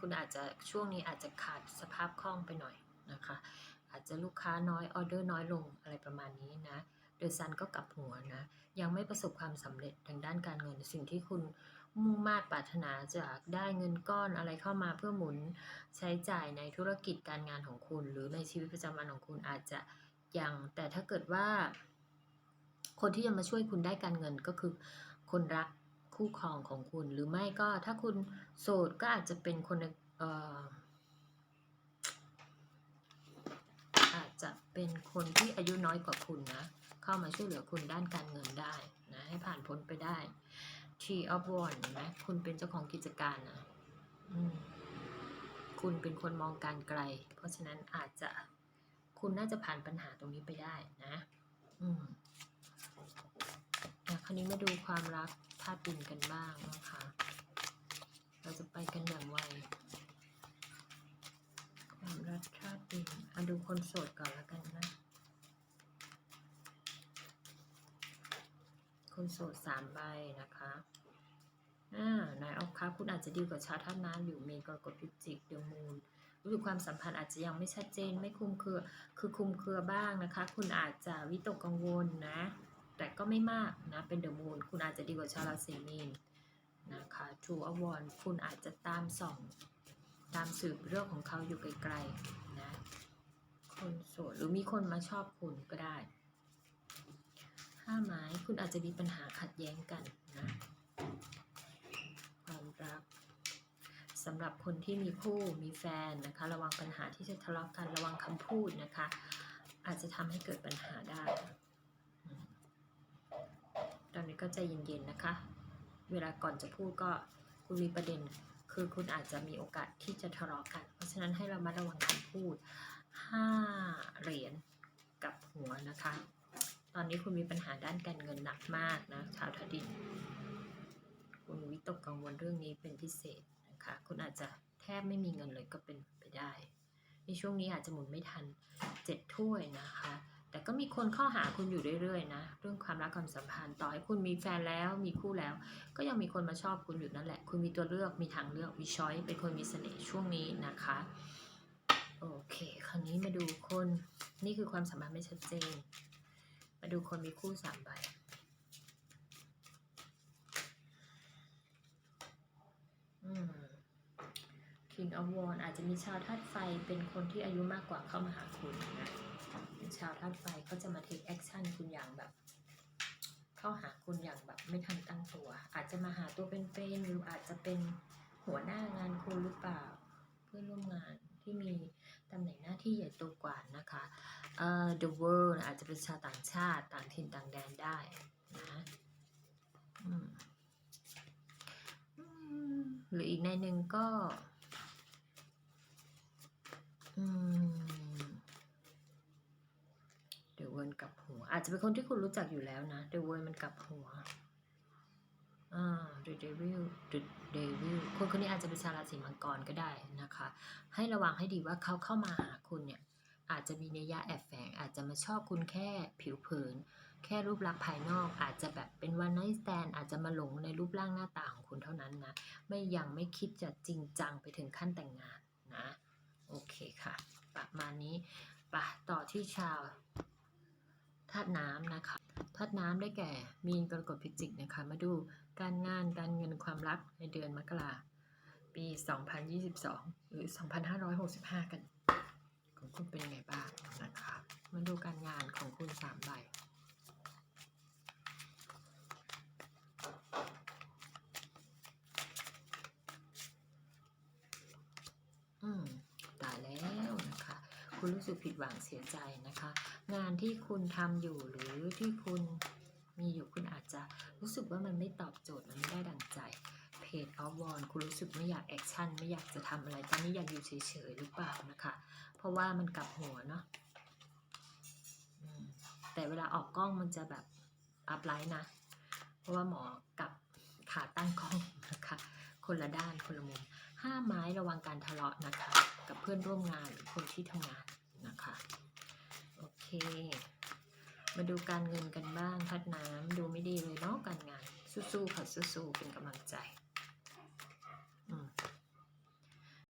คุณอาจจะช่วงนี้อาจจะขาดสภาพคล่องไปหน่อยนะคะ อาจจะลูกค้าน้อยออเดอร์น้อยลงอะไรประมาณนี้นะเดอะซันก็กลับหัวนะยังไม่ประสบความสำเร็จทางด้านการเงิน สิ่งที่คุณมุ่งมา่ปรารถนาจากได้เงินก้อนอะไรเข้ามาเพื่อหมุนใช้จ่ายในธุรกิจการงานของคุณ หรือในชีวิตประจำวันของคุณอาจจะยังแต่ถ้าเกิดว่า คนที่จะมาช่วยคุณได้การเงินก็คือคนรัก คู่ครองของคุณ หรือไม่ก็ถ้าคุณโสดก็อาจจะเป็นคนเอ่ออาจจะเป็นคนที่อายุน้อยกว่าคุณนะ เข้ามาช่วยเหลือคุณด้านการเงินได้นะให้ผ่านพ้นไปได้ Tree of w a n d นะคุณเป็นเจ้าของกิจการนะคุณเป็นคนมองการไกล เพราะฉะนั้นอาจจะคุณน่าจะผ่านปัญหาตรงนี้ไปได้นะ อืม อะคราวนี้มาดูความรักธาตุดินกันบ้างนะคะ เราจะไปกันอย่างไว ความรักธาตุดินอะดูคนโสดก่อนแล้วกันนะ คนโสดสามใบนะคะอ่านายออฟครับคุณอาจจะดีกว่าชาวท่าตุน้ำอยู่เมนกรกฎพิจิกเดอมูนรู้สึกความสัมพันธ์อาจจะยังไม่ชัดเจนไม่คุมเครือคือคุมเครือบ้างนะคะ คุณอาจจะวิตกกังวลนะ แต่ก็ไม่มากนะ เป็นเดอะมูนคุณอาจจะดีกว่าชาวราศีมีนนะคะ True of One คุณอาจจะตามส่อง ตามสืบเรื่องของเขาอยู่ไกลๆนะคนโสดหรือมีคนมาชอบคุณก็ได้ห้าไม้คุณอาจจะมีปัญหาขัดแย้งกันนะความรักสำหรับคนที่มีคู่มีแฟนนะคะ ระวังปัญหาที่จะทะเลาะกันระวังคำพูดนะคะ อาจจะทำให้เกิดปัญหาได้ อนนี้ก็ใจเย็นๆนะคะ เวลาก่อนจะพูดก็คุณมีประเด็นคือคุณอาจจะมีโอกาสที่จะทะเลาะกัน เพราะฉะนั้นให้เรามาระวังคำพูดห้าเหรียญกับหัวนะคะ ตอนนี้คุณมีปัญหาด้านการเงินหนักมากนะชาวทดินคุณวิตกกังวลเรื่องนี้เป็นพิเศษนะคะ คุณอาจจะแทบไม่มีเงินเลยก็เป็นไปได้ ในช่วงนี้อาจจะหมุนไม่ทันเจ็ดถ้วยนะคะ แต่ก็มีคนเข้าหาคุณอยู่เรื่อยๆนะเรื่องความรักความสัมพันธ์ต่อให้คุณมีแฟนแล้วมีคู่แล้ว ก็ยังมีคนมาชอบคุณอยู่นั่นแหละ คุณมีตัวเลือกมีทางเลือกมีช้อยเป็นคนมีเสน่ห์ช่วงนี้นะคะโอเค คราวนี้มาดูคนนี่คือความสัมพันธ์ไม่ชัดเจน มาดูคนมีคู่สามใบอืม King of w a n d อาจจะมีชาวธาตุไฟเป็นคนที่อายุมากกว่าเข้ามาหาคุณนะาวธาตุไฟก็จะมา take action คุณอย่างแบบ เข้าหาคุณอย่างแบบไม่ทันตั้งตัว อาจจะมาหาตัวเป็นๆหรืออาจจะเป็นหัวหน้างานคุณหรือเปล่า เพื่อนร่วมงานที่มีตำแหน่งหน้าที่ใหญ่โตกว่านะคะเอ่อ the world อาจจะเป็นชาวต่างชาติต่างถิ่นต่างแดนได้นะหรืออีกในหนึ่งก็ อืม เดอะเวิร์น กลับหัว อาจจะเป็นคนที่คุณรู้จักอยู่แล้วนะเดอะเวิร์นมันกลับหัวอ่า The Devil The Devil คนคนนี้อาจจะเป็นชาวราศีมังกรก็ได้นะคะ ให้ระวังให้ดีว่าเขาเข้ามาหาคุณเนี่ยอาจจะมีนัยยะแอบแฝง อาจจะมาชอบคุณแค่ผิวเผิน แค่รูปลักษณ์ภายนอก อาจจะแบบเป็นวันไนท์สแตนอาจจะมาหลงในรูปร่างหน้าตาของคุณเท่านั้นนะ ไม่ยังไม่คิดจะจริงจังไปถึงขั้นแต่งงานนะ โอเคค่ะ ประมาณนี้ปะต่อที่ชาวาตุน้ำนะคะธาตุน้ำได้แก่ มีนกรกฎพิจิกนะคะ มาดูการงานการเงินความรักในเดือนมกราปี 2022 หรือ 2565 กัน ของคุณเป็นไงบ้างนะคะ มาดูการงานของคุณสามใบ อืมตายแล้วนะคะ คุณรู้สึกผิดหวังเสียใจนะคะ งานที่คุณทำอยู่หรือที่คุณมีอยู่คุณอาจจะรู้สึกว่ามันไม่ตอบโจทย์มันไม่ได้ดังใจเพจออฟวอนคุณรู้สึกไม่อยากแอคชั่นไม่อยากจะทำอะไรตอนนี้อยากอยู่เฉยๆหรือเปล่านะคะ เพราะว่ามันกลับหัวเนาะแต่เวลาออกกล้องมันจะแบบอัพไลท์นะ เพราะว่าหมอกับขาตั้งกล้องนะคะ คนละด้านคนละมุมห้าไม้ระวังการทะเลาะนะคะ กับเพื่อนร่วมงานหรือคนที่ทำงานนะคะ โอเค มาดูการเงินกันบ้างพัดน้ำดูไม่ดีเลยเนาะการงาน สู้ๆค่ะสู้ๆเป็นกำลังใจ